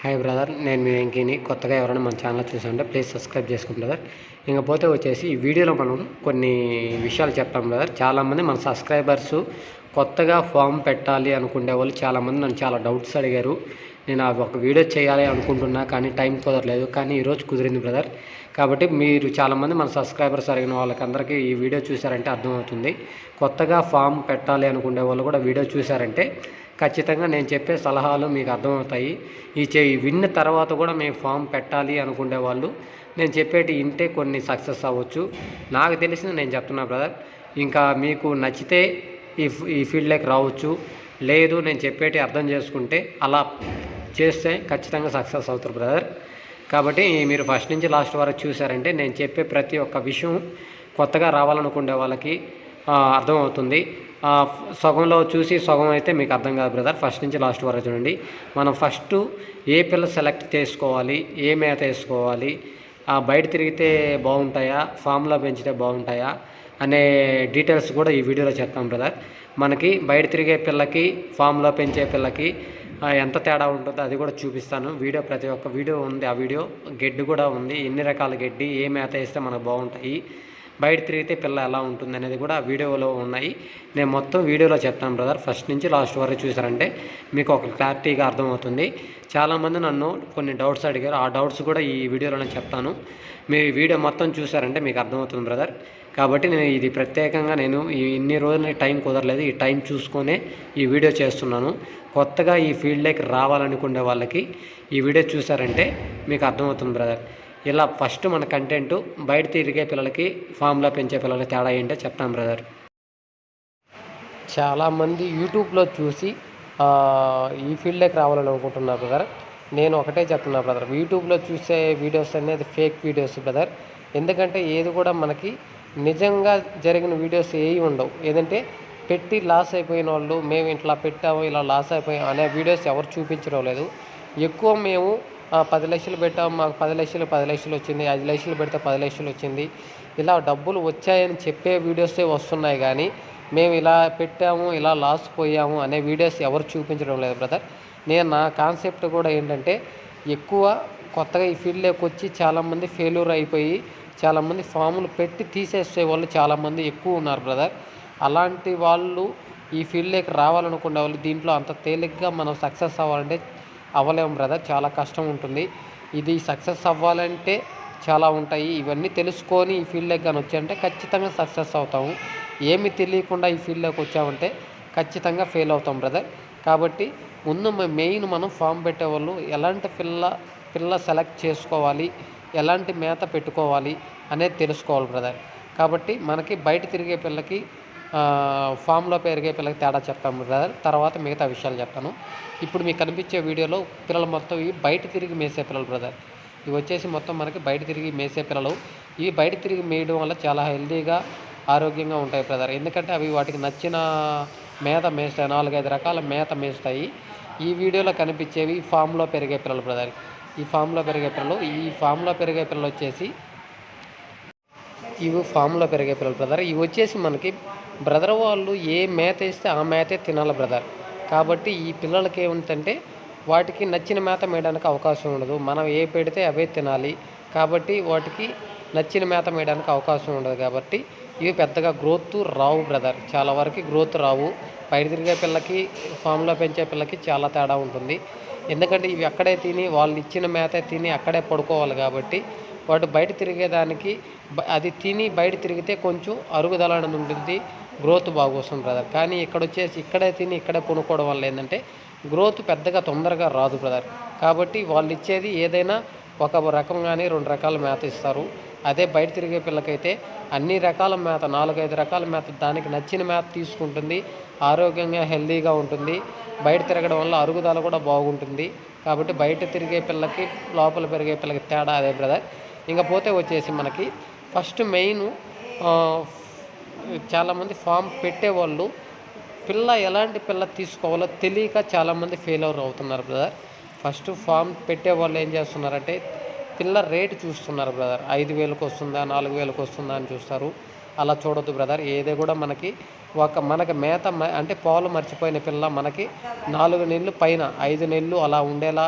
Hi brother నేను మీ వెంకీని. కొత్తగా ఎవరైనా మన ఛానల్ చూసాంటే ప్లీజ్ సబ్స్క్రైబ్ చేసుకోండి బ్రదర్ ఇంకపోతే వచ్చేసి ఈ వీడియోలో మనం కొన్ని విషయాలు చెప్తాం బ్రదర్ చాలామంది మన సబ్స్క్రైబర్స్ కొత్తగా ఫామ్ పెట్టాలి అనుకునే వాళ్ళు చాలామంది నన్ను చాలా డౌట్స్ అడిగారు. నేను అవి ఒక వీడియో చేయాలి అనుకుంటున్నా కానీ టైం కుదరలేదు. కానీ ఈరోజు కుదిరింది బ్రదర్ కాబట్టి మీరు చాలామంది మన సబ్స్క్రైబర్స్ అడిగిన వాళ్ళకందరికీ ఈ వీడియో చూసారంటే అర్థమవుతుంది. కొత్తగా ఫామ్ పెట్టాలి అనుకునే వాళ్ళు కూడా వీడియో చూసారంటే ఖచ్చితంగా నేను చెప్పే సలహాలు మీకు అర్థమవుతాయి. ఈ చే విన్న తర్వాత కూడా మేము ఫామ్ పెట్టాలి అనుకునే వాళ్ళు. నేను చెప్పేటి ఇంటే కొన్ని సక్సెస్ అవ్వచ్చు. నాకు తెలిసింది నేను చెప్తున్నా బ్రదర్. ఇంకా మీకు నచ్చితే ఈ ఈ ఫీల్డ్లోకి రావచ్చు. లేదు నేను చెప్పేటి అర్థం చేసుకుంటే అలా చేస్తే ఖచ్చితంగా సక్సెస్ అవుతారు బ్రదర్. కాబట్టి మీరు ఫస్ట్ నుంచి లాస్ట్ వరకు చూసారంటే నేను చెప్పే ప్రతి ఒక్క విషయం కొత్తగా రావాలనుకునే వాళ్ళకి అర్థమవుతుంది. సగంలో చూసి సగం అయితే మీకు అర్థం కాదు బ్రదర్. ఫస్ట్ నుంచి లాస్ట్ వరకు చూడండి. మనం ఫస్ట్ ఏ పిల్ల సెలెక్ట్ చేసుకోవాలి ఏ మేత వేసుకోవాలి బయట తిరిగితే బాగుంటాయా ఫామ్లో పెంచితే బాగుంటాయా అనే డీటెయిల్స్ కూడా ఈ వీడియోలో చెప్తాం బ్రదర్. మనకి బయట తిరిగే పిల్లకి ఫామ్లో పెంచే పిల్లకి ఎంత తేడా ఉంటుందో అది కూడా చూపిస్తాను. వీడియో ప్రతి ఒక్క వీడియో ఉంది. ఆ వీడియో గడ్డి కూడా ఉంది. ఎన్ని రకాల గడ్డి ఏ మేత వేస్తే మనకు బాగుంటాయి బయట తిరిగితే పిల్ల ఎలా ఉంటుంది అనేది కూడా వీడియోలో ఉన్నాయి. నేను మొత్తం వీడియోలో చెప్తాను బ్రదర్ ఫస్ట్ నుంచి లాస్ట్ వరకు చూసారంటే మీకు ఒక క్లారిటీగా అర్థమవుతుంది. చాలామంది నన్ను కొన్ని డౌట్స్ అడిగారు. ఆ డౌట్స్ కూడా ఈ వీడియోలో నేను చెప్తాను. మీరు ఈ వీడియో మొత్తం చూసారంటే మీకు అర్థమవుతుంది బ్రదర్ కాబట్టి నేను ఇది ప్రత్యేకంగా నేను ఈ ఇన్ని రోజులు టైం కుదరలేదు. ఈ టైం చూసుకొనే ఈ వీడియో చేస్తున్నాను. కొత్తగా ఈ ఫీల్డ్లోకి రావాలనుకునే వాళ్ళకి ఈ వీడియో చూసారంటే మీకు అర్థమవుతుంది బ్రదర్ ఇలా ఫస్ట్ మన కంటెంట్ బయట తిరిగే పిల్లలకి ఫామ్లో పెంచే పిల్లలకి తేడా ఏంటో చెప్తాం బ్రదర్ చాలామంది యూట్యూబ్లో చూసి ఈ ఫీల్డ్లోకి రావాలని అనుకుంటున్నారు బ్రదర్ నేను ఒకటే చెప్తున్నా బ్రదర్ యూట్యూబ్లో చూసే వీడియోస్ అనేది ఫేక్ వీడియోస్ బ్రదర్ ఎందుకంటే ఏది కూడా మనకి నిజంగా జరిగిన వీడియోస్ ఏవి ఉండవు. ఏదంటే పెట్టి లాస్ అయిపోయిన వాళ్ళు మేము ఇట్లా పెట్టాము ఇలా లాస్ అయిపోయాం అనే వీడియోస్ ఎవరు చూపించడం లేదు. ఎక్కువ మేము పది లక్షలు పెట్టాము మాకు పది లక్షలు పది లక్షలు వచ్చింది ఐదు లక్షలు పెడితే పది లక్షలు వచ్చింది. ఇలా డబ్బులు వచ్చాయని చెప్పే వీడియోసే వస్తున్నాయి కానీ మేము ఇలా పెట్టాము ఇలా లాస్ పోయాము అనే వీడియోస్ ఎవరు చూపించడం లేదు బ్రదర్. నేను నా కాన్సెప్ట్ కూడా ఏంటంటే ఎక్కువ కొత్తగా ఈ ఫీల్డ్లోకి వచ్చి చాలామంది ఫెయిల్యూర్ అయిపోయి చాలామంది ఫాములు పెట్టి తీసేసే వాళ్ళు చాలామంది ఎక్కువ ఉన్నారు బ్రదర్. అలాంటి వాళ్ళు ఈ ఫీల్డ్లోకి రావాలనుకునే వాళ్ళు దీంట్లో అంత తేలిగ్గా మనం సక్సెస్ అవ్వాలంటే అవ్వలేము బ్రదర్ చాలా కష్టం ఉంటుంది. ఇది సక్సెస్ అవ్వాలంటే చాలా ఉంటాయి. ఇవన్నీ తెలుసుకొని ఈ ఫీల్డ్లోకి కానీ వచ్చామంటే ఖచ్చితంగా సక్సెస్ అవుతాము. ఏమి తెలియకుండా ఈ ఫీల్డ్లోకి వచ్చామంటే ఖచ్చితంగా ఫెయిల్ అవుతాం బ్రదర్. కాబట్టి ముందు మెయిన్ మనం ఫామ్ పెట్టేవాళ్ళు ఎలాంటి పిల్ల పిల్ల సెలెక్ట్ చేసుకోవాలి ఎలాంటి మేత పెట్టుకోవాలి అనేది తెలుసుకోవాలి బ్రదర్. కాబట్టి మనకి బయట తిరిగే పిల్లకి ఫామ్లో పెరిగే పిల్లలకి తేడా చెప్పాము బ్రదర్. తర్వాత మిగతా విషయాలు చెప్తాను. ఇప్పుడు మీకు కనిపించే వీడియోలో పిల్లలు మొత్తం ఇవి బయట తిరిగి మేసే పిల్లలు బ్రదర్. ఇవి వచ్చేసి మొత్తం మనకి బయట తిరిగి మేసే పిల్లలు. ఇవి బయట తిరిగి మేయడం వల్ల చాలా హెల్తీగా ఆరోగ్యంగా ఉంటాయి బ్రదర్. ఎందుకంటే అవి వాటికి నచ్చిన మేత మేస్తాయి. నాలుగైదు రకాల మేత మేస్తాయి. ఈ వీడియోలో కనిపించేవి ఫామ్లో పెరిగే పిల్లలు బ్రదర్. ఈ ఫామ్లో పెరిగే పిల్లలు ఈ ఫామ్లో పెరిగే పిల్లలు వచ్చేసి ఇవి ఫామ్లో పెరిగే పిల్లలు బ్రదర్. ఇవి వచ్చేసి మనకి బ్రదర్ వాళ్ళు ఏ మేత ఇస్తే ఆ మేతే తినాలి బ్రదర్. కాబట్టి ఈ పిల్లలకి ఏమిటంటే వాటికి నచ్చిన మేత మేయడానికి అవకాశం ఉండదు. మనం ఏ పెడితే అవే తినాలి. కాబట్టి వాటికి నచ్చిన మేత మేయడానికి అవకాశం ఉండదు కాబట్టి ఇవి పెద్దగా గ్రోత్ రావు బ్రదర్. చాలా వరకు గ్రోత్ రావు. బయట తిరిగే పిల్లకి ఫామ్లో పెంచే పిల్లకి చాలా తేడా ఉంటుంది. ఎందుకంటే ఇవి అక్కడే తిని వాళ్ళు ఇచ్చిన మేత తిని అక్కడే పడుకోవాలి కాబట్టి వాటి బయట తిరిగేదానికి అది తిని బయట తిరిగితే కొంచెం అరుగుదల అనేది ఉంటుంది. గ్రోత్ బాగోస్తుంది బ్రదర్. కానీ ఇక్కడ వచ్చేసి ఇక్కడే తిని ఇక్కడే కొనుక్కోవడం వల్ల ఏంటంటే గ్రోత్ పెద్దగా తొందరగా రాదు బ్రదర్. కాబట్టి వాళ్ళు ఇచ్చేది ఏదైనా ఒక రకం కానీ రెండు రకాల మేత ఇస్తారు. అదే బయట తిరిగే పిల్లకైతే అన్ని రకాల మేత నాలుగైదు రకాల మేత దానికి నచ్చిన మేత తీసుకుంటుంది. ఆరోగ్యంగా హెల్తీగా ఉంటుంది. బయట తిరగడం వల్ల అరుగుదల కూడా బాగుంటుంది. కాబట్టి బయట తిరిగే పిల్లకి లోపల పెరిగే పిల్లకి తేడా అదే బ్రదర్. ఇంకా పోతే వచ్చేసి మనకి ఫస్ట్ మెయిన్ చాలామంది ఫామ్ పెట్టేవాళ్ళు. పిల్ల ఎలాంటి పిల్ల తీసుకోవాలో తెలియక చాలామంది ఫెయిల్ అవుతున్నారు బ్రదర్. ఫస్ట్ ఫామ్ పెట్టే వాళ్ళు ఏం చేస్తున్నారంటే పిల్ల రేటు చూస్తున్నారు బ్రదర్. ఐదు వేలకు వస్తుందా నాలుగు వేలకు వస్తుందా అని చూస్తారు. అలా చూడొద్దు బ్రదర్. ఏది కూడా మనకి ఒక మనకి మేత అంటే పాలు మర్చిపోయిన పిల్ల మనకి నాలుగు నెలలు పైన ఐదు నెలలు అలా ఉండేలా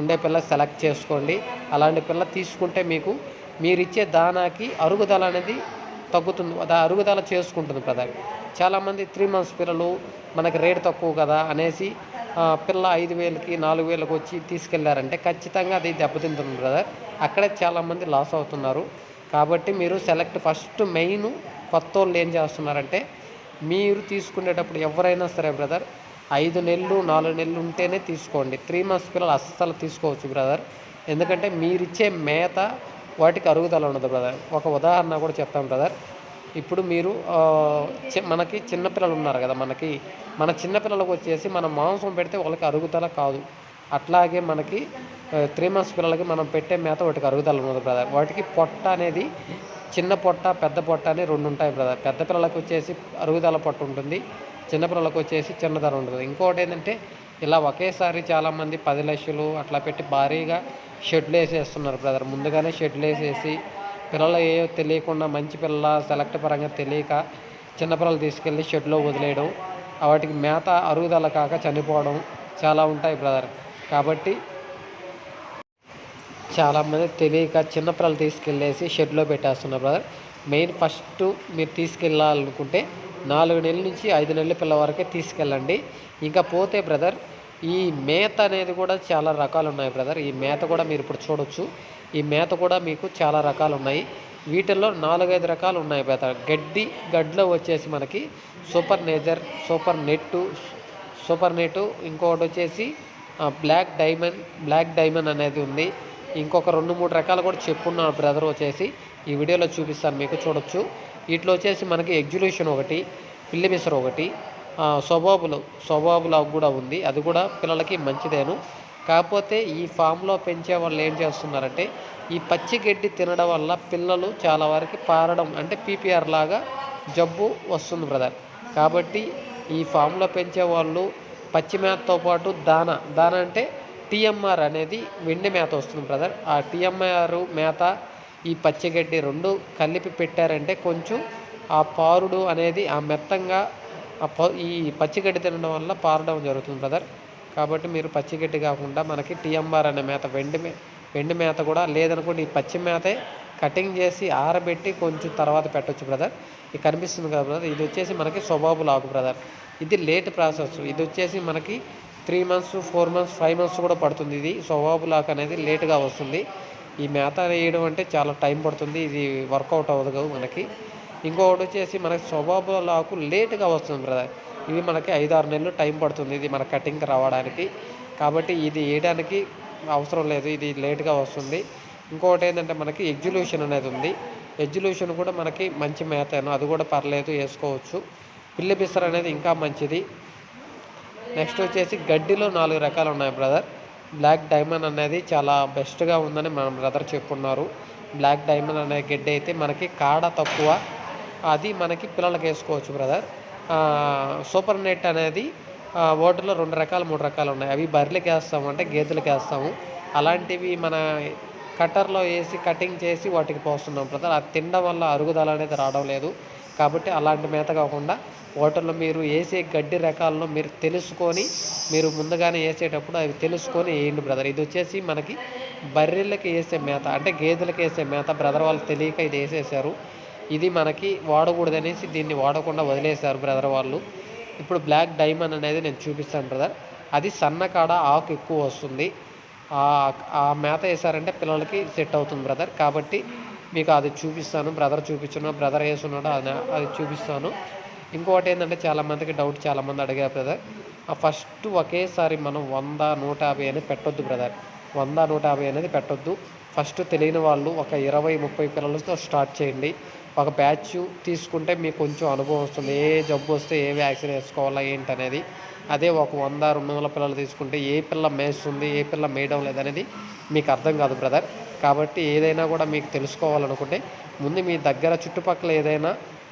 ఉండే పిల్ల సెలెక్ట్ చేసుకోండి. అలాంటి పిల్ల తీసుకుంటే మీకు మీరు ఇచ్చే దానాకి అరుగుదల అనేది తగ్గుతుంది. అది అరుగుదల చేసుకుంటుంది బ్రదర్. చాలామంది త్రీ మంత్స్ పిల్లలు మనకి రేటు తక్కువ కదా అనేసి పిల్ల ఐదు వేలకి నాలుగు వేలకు వచ్చి తీసుకెళ్ళారంటే ఖచ్చితంగా అది దెబ్బతింటుంది బ్రదర్. అక్కడే చాలామంది లాస్ అవుతున్నారు. కాబట్టి మీరు సెలెక్ట్ ఫస్ట్ మెయిన్ కొత్త వాళ్ళు ఏం చేస్తున్నారంటే మీరు తీసుకునేటప్పుడు ఎవరైనా సరే బ్రదర్ ఐదు నెలలు నాలుగు నెలలు ఉంటేనే తీసుకోండి. త్రీ మంత్స్ పిల్లలు అస్సలు తీసుకోవచ్చు బ్రదర్. ఎందుకంటే మీరిచ్చే మేత వాటికి అరుగుదల ఉండదు బ్రదర్ ఒక ఉదాహరణ కూడా చెప్తాను బ్రదర్ ఇప్పుడు మీరు చి- మనకి చిన్నపిల్లలు ఉన్నారు కదా మనకి మన చిన్నపిల్లలకు వచ్చేసి మనం మాంసం పెడితే వాళ్ళకి అరుగుదల కాదు. అట్లాగే మనకి త్రీ మంత్స్ పిల్లలకి మనం పెట్టే మేత వాటికి అరుగుదల ఉండదు బ్రదర్ వాటికి పొట్ట అనేది చిన్న పొట్ట పెద్ద పొట్ట అని రెండు ఉంటాయి బ్రదర్ పెద్ద పిల్లలకు వచ్చేసి అరుగుదల పొట్ట ఉంటుంది చిన్నపిల్లలకు వచ్చేసి చిన్నదర ఉంటుంది ఇంకోటి ఏంటంటే ఇలా ఒకేసారి చాలామంది పది లక్షలు అట్లా పెట్టి భారీగా షెడ్లు వేసేస్తున్నారు బ్రదర్. ముందుగానే షెడ్లు వేసేసి పిల్లలు ఏ తెలియకుండా మంచి పిల్ల సెలెక్ట్ పరంగా తెలియక చిన్నపిల్లలు తీసుకెళ్ళి షెడ్లో వదిలేయడం వాటికి మేత అరుగుదల కాక చనిపోవడం చాలా ఉంటాయి బ్రదర్. కాబట్టి చాలామంది తెలియక చిన్నపిల్లలు తీసుకెళ్ళేసి షెడ్లో పెట్టేస్తున్నారు బ్రదర్. మెయిన్ ఫస్ట్ మీరు తీసుకెళ్ళాలనుకుంటే నాలుగు నెలల నుంచి ఐదు నెలల పిల్ల వరకే తీసుకెళ్ళండి. ఇంకా పోతే బ్రదర్ ఈ మేత అనేది కూడా చాలా రకాలు ఉన్నాయి బ్రదర్. ఈ మేత కూడా మీరు ఇప్పుడు చూడొచ్చు. ఈ మేత కూడా మీకు చాలా రకాలు ఉన్నాయి వీటిల్లో నాలుగైదు రకాలు ఉన్నాయి బ్రదర్. గడ్డి గడ్డిలో వచ్చేసి మనకి super Napier super net super net. ఇంకొకటి వచ్చేసి బ్లాక్ డైమండ్ బ్లాక్ డైమండ్ అనేది ఉంది. ఇంకొక రెండు మూడు రకాలు కూడా చెప్పున్నాను బ్రదర్ వచ్చేసి. ఈ వీడియోలో చూపిస్తాను మీకు చూడొచ్చు. వీటిలో వచ్చేసి మనకి ఎగ్జిబిషన్ ఒకటి పిల్లిమిసర్ ఒకటి స్వభాబులు స్వభాబులా కూడా ఉంది. అది కూడా పిల్లలకి మంచిదేను. కాకపోతే ఈ ఫామ్లో పెంచే వాళ్ళు ఏం చేస్తున్నారంటే ఈ పచ్చి గడ్డి తినడం వల్ల పిల్లలు చాలా వరకు పారడం అంటే పీపీఆర్ లాగా జబ్బు వస్తుంది బ్రదర్. కాబట్టి ఈ ఫామ్లో పెంచే వాళ్ళు పచ్చి మేతతో పాటు దాన దాన అంటే టీఎంఆర్ అనేది వెండి మేత వస్తుంది బ్రదర్. ఆ టీఎంఆర్ మేత ఈ పచ్చిగడ్డి రెండు కలిపి పెట్టారంటే కొంచెం ఆ పారుడు అనేది ఆ మెత్తంగా ఆ ప ఈ పచ్చిగడ్డి తినడం వల్ల పారడం జరుగుతుంది బ్రదర్. కాబట్టి మీరు పచ్చిగడ్డి కాకుండా మనకి టీఎంఆర్ అనే మేత వెండి మే వెండి మేత కూడా లేదనుకోండి ఈ పచ్చి మేతే కటింగ్ చేసి ఆరబెట్టి కొంచెం తర్వాత పెట్టొచ్చు బ్రదర్. ఇది కనిపిస్తుంది కదా బ్రదర్ ఇది వచ్చేసి మనకి స్వభాబు లాగు బ్రదర్. ఇది లేట్ ప్రాసెస్ ఇది వచ్చేసి మనకి three months four months five months కూడా పడుతుంది ఇది. స్వభాబు లాక్ అనేది లేట్గా వస్తుంది. ఈ మేత వేయడం అంటే చాలా టైం పడుతుంది. ఇది వర్కౌట్ అవ్వదు మనకి. ఇంకొకటి వచ్చేసి మనకి స్వబాబు లేట్గా వస్తుంది బ్రదర్. ఇవి మనకి ఐదు ఆరు నెలలు టైం పడుతుంది ఇది మన కటింగ్కి రావడానికి. కాబట్టి ఇది వేయడానికి అవసరం లేదు. ఇది లేట్గా వస్తుంది. ఇంకొకటి ఏంటంటే మనకి ఎగ్జిల్యూషన్ అనేది ఉంది. ఎగ్జిల్యూషన్ కూడా మనకి మంచి మేతను? అది కూడా పర్లేదు వేసుకోవచ్చు. పిల్లి బిస్తర్ అనేది ఇంకా మంచిది. నెక్స్ట్ వచ్చేసి గడ్డిలో నాలుగు రకాలు ఉన్నాయి బ్రదర్. బ్లాక్ డైమండ్ అనేది చాలా బెస్ట్గా ఉందని మన బ్రదర్ చెప్పున్నారు. బ్లాక్ డైమండ్ అనే గడ్డి అయితే మనకి కాడ తక్కువ. అది మనకి పిల్లలకి వేసుకోవచ్చు బ్రదర్ సూపర్ నెట్ అనేది ఓటులో రెండు రకాలు మూడు రకాలు ఉన్నాయి. అవి బర్రెలకి వేస్తాము అంటే గేదెలకి వేస్తాము. అలాంటివి మన కట్టర్లో వేసి కటింగ్ చేసి వాటికి పోస్తున్నాం బ్రదర్ అది తినడం వల్ల అరుగుదల అనేది రావడం లేదు. కాబట్టి అలాంటి మేత కాకుండా వాటర్లో మీరు వేసే గడ్డి రకాలను మీరు తెలుసుకొని మీరు ముందుగానే వేసేటప్పుడు అవి తెలుసుకొని వేయండి బ్రదర్. ఇది వచ్చేసి మనకి బర్రెలకి వేసే మేత అంటే గేదెలకి వేసే మేత బ్రదర్ వాళ్ళు తెలియక ఇది వేసేసారు. ఇది మనకి వాడకూడదనేసి దీన్ని వాడకుండా వదిలేశారు బ్రదర్ వాళ్ళు. ఇప్పుడు బ్లాక్ డైమండ్ అనేది నేను చూపిస్తాను బ్రదర్. అది సన్నకాడ ఆకు ఎక్కువ వస్తుంది. ఆ ఆ మేత వేసారంటే పిల్లలకి సెట్ అవుతుంది బ్రదర్. కాబట్టి మీకు అది చూపిస్తాను బ్రదర్ చూపించున్నా బ్రదర్ వేసున్నాడు అది అది చూపిస్తాను. ఇంకొకటి ఏంటంటే చాలామందికి డౌట్ చాలామంది అడిగారు బ్రదర్ ఆ ఫస్ట్ ఒకేసారి మనం వంద నూట యాభై అనేది పెట్టొద్దు బ్రదర్ వంద నూట యాభై అనేది పెట్టొద్దు. ఫస్ట్ తెలియని వాళ్ళు ఒక ఇరవై ముప్పై పిల్లలతో స్టార్ట్ చేయండి. ఒక బ్యాచ్ తీసుకుంటే మీకు కొంచెం అనుభవం వస్తుంది. ఏ జబ్బు వస్తే ఏ వ్యాక్సిన్ వేసుకోవాలా ఏంటి అనేది. అదే ఒక వంద రెండు వందల పిల్లలు తీసుకుంటే ఏ పిల్ల మేస్తుంది ఏ పిల్ల మేయడం లేదనేది మీకు అర్థం కాదు బ్రదర్ కాబట్టి ఏదైనా కూడా మీకు తెలుసుకోవాలనుకుంటే ముందు మీ దగ్గర చుట్టుపక్కల ఏదైనా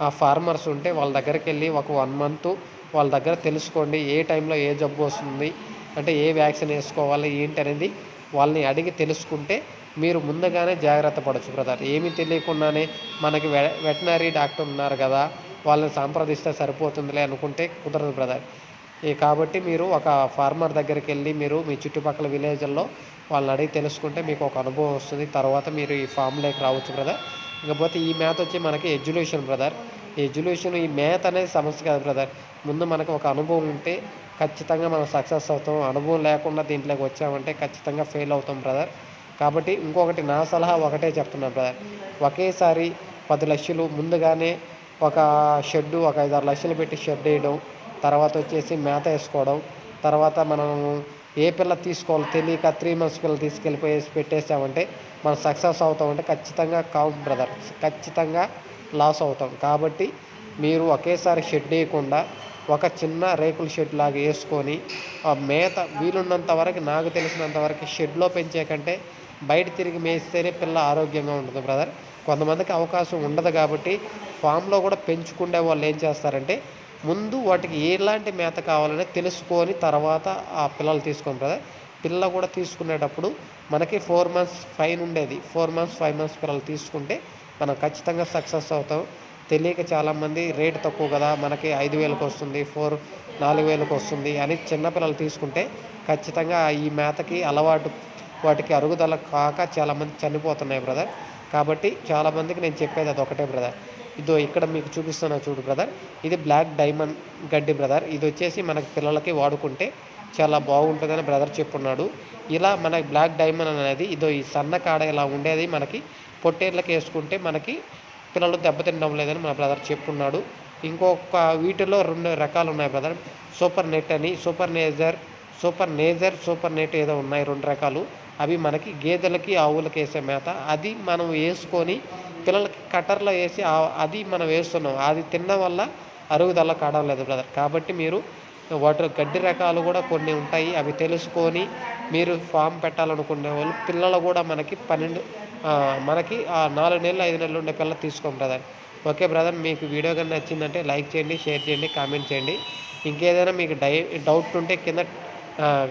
ఆ ఫార్మర్స్ ఉంటే వాళ్ళ దగ్గరికి వెళ్ళి ఒక వన్ మంత్ వాళ్ళ దగ్గర తెలుసుకోండి ఏ టైంలో ఏ జబ్బు వస్తుంది అంటే ఏ వ్యాక్సిన్ వేసుకోవాలి ఏంటి అనేది వాళ్ళని అడిగి తెలుసుకుంటే మీరు ముందుగానే జాగ్రత్త పడవచ్చు బ్రదర్. ఏమీ తెలియకుండానే మనకి వె వెటనరీ డాక్టర్ ఉన్నారు కదా వాళ్ళని సంప్రదిస్తే సరిపోతుందిలే అనుకుంటే కుదరదు బ్రదర్. కాబట్టి మీరు ఒక ఫార్మర్ దగ్గరికి వెళ్ళి మీరు మీ చుట్టుపక్కల విలేజ్ల్లో వాళ్ళని అడిగి తెలుసుకుంటే మీకు ఒక అనుభవం వస్తుంది. తర్వాత మీరు ఈ ఫామ్లోకి రావచ్చు బ్రదర్ ఇకపోతే ఈ మ్యాథ్ వచ్చి మనకి ఎడ్యులేషన్ బ్రదర్ ఎడ్యులేషన్ ఈ మ్యాథ్ అనేది సమస్య కాదు బ్రదర్ ముందు మనకు ఒక అనుభవం ఉంటే ఖచ్చితంగా మనం సక్సెస్ అవుతాం. అనుభవం లేకుండా దీంట్లోకి వచ్చామంటే ఖచ్చితంగా ఫెయిల్ అవుతాం బ్రదర్ కాబట్టి ఇంకొకటి నా సలహా ఒకటే చెప్తున్నాను బ్రదర్ ఒకేసారి పది లక్షలు ముందుగానే ఒక షెడ్డు ఒక ఐదారు లక్షలు పెట్టి షెడ్ వేయడం తర్వాత వచ్చేసి మేత వేసుకోవడం తర్వాత మనం ఏ పిల్ల తీసుకోవాలో తెలియక త్రీ మంత్స్ పిల్లలు తీసుకెళ్ళిపోయేసి పెట్టేసామంటే మనం సక్సెస్ అవుతామంటే ఖచ్చితంగా కావు బ్రదర్ ఖచ్చితంగా లాస్ అవుతాం. కాబట్టి మీరు ఒకేసారి షెడ్ వేయకుండా ఒక చిన్న రేకుల షెడ్ లాగా వేసుకొని ఆ మేత వీలున్నంత వరకు నాకు తెలిసినంత వరకు షెడ్లో పెంచే కంటే బయట తిరిగి మేస్తేనే పిల్ల ఆరోగ్యంగా ఉంటుంది బ్రదర్ కొంతమందికి అవకాశం ఉండదు కాబట్టి ఫామ్లో కూడా పెంచుకునే వాళ్ళు ఏం చేస్తారంటే ముందు వాటికి ఎలాంటి మేత కావాలని తెలుసుకొని తర్వాత ఆ పిల్లలు తీసుకోండి బ్రదర్ పిల్ల కూడా తీసుకునేటప్పుడు మనకి ఫోర్ మంత్స్ ఫైన్ ఉండేది. ఫోర్ మంత్స్ ఫైవ్ మంత్స్ పిల్లలు తీసుకుంటే మనం ఖచ్చితంగా సక్సెస్ అవుతాం. తెలియక చాలామంది రేటు తక్కువ కదా మనకి ఐదు వేలకు వస్తుంది ఫోర్ నాలుగు వేలకు వస్తుంది అని చిన్నపిల్లలు తీసుకుంటే ఖచ్చితంగా ఈ మేతకి అలవాటు వాటికి అరుగుదల కాక చాలామంది చనిపోతున్నాయి బ్రదర్ కాబట్టి చాలామందికి నేను చెప్పేది అది ఒకటే బ్రదర్ ఇదో ఇక్కడ మీకు చూపిస్తున్నా చూడు బ్రదర్ ఇది బ్లాక్ డైమండ్ గడ్డి బ్రదర్ ఇది వచ్చేసి మనకి పిల్లలకి వాడుకుంటే చాలా బాగుంటుందని బ్రదర్ చెప్పున్నాడు. ఇలా మన బ్లాక్ డైమండ్ అనేది ఇదో ఈ సన్న కాడ ఇలా ఉండేది మనకి పొట్టేళ్ళకి వేసుకుంటే మనకి పిల్లలు దెబ్బతినడం లేదని మన బ్రదర్ చెప్పున్నాడు. ఇంకొక వీటిలో రెండు రకాలు ఉన్నాయి బ్రదర్ సూపర్ నెట్ అని super Napier super Napier super net ఏదో ఉన్నాయి రెండు రకాలు. అవి మనకి గేదెలకి ఆవులకి వేసే మేత. అది మనం వేసుకొని పిల్లలకి కట్టర్లో వేసి అది మనం వేస్తున్నాం. అది తినడం వల్ల అరుగుదల కావడం లేదు బ్రదర్ కాబట్టి మీరు వాటి గడ్డి రకాలు కూడా కొన్ని ఉంటాయి. అవి తెలుసుకొని మీరు ఫామ్ పెట్టాలనుకునే వాళ్ళు పిల్లలు కూడా మనకి పన్నెండు మనకి ఆ నాలుగు నెలలు ఐదు నెలలు ఉండే పిల్లలు తీసుకోం బ్రదర్ ఓకే బ్రదర్ మీకు వీడియో కానీ నచ్చిందంటే లైక్ చేయండి షేర్ చేయండి కామెంట్ చేయండి. ఇంకేదైనా మీకు డై డౌట్ ఉంటే కింద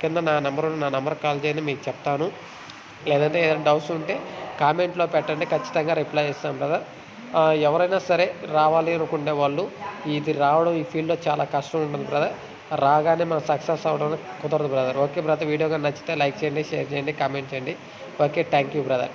కింద నా నెంబర్ నా నెంబర్ కాల్ చేయండి మీకు చెప్తాను. లేదంటే ఏదైనా డౌట్స్ ఉంటే కామెంట్లో పెట్టండి ఖచ్చితంగా రిప్లై ఇస్తాం బ్రదర్ ఎవరైనా సరే రావాలి అనుకునే వాళ్ళు ఇది రావడం ఈ ఫీల్డ్లో చాలా కష్టం ఉంటుంది బ్రదర్ రాగానే మనం సక్సెస్ అవ్వడం కుదరదు బ్రదర్ ఓకే బ్రదర్ వీడియో కానీ నచ్చితే లైక్ చేయండి షేర్ చేయండి కామెంట్ చేయండి. Okay thank you brother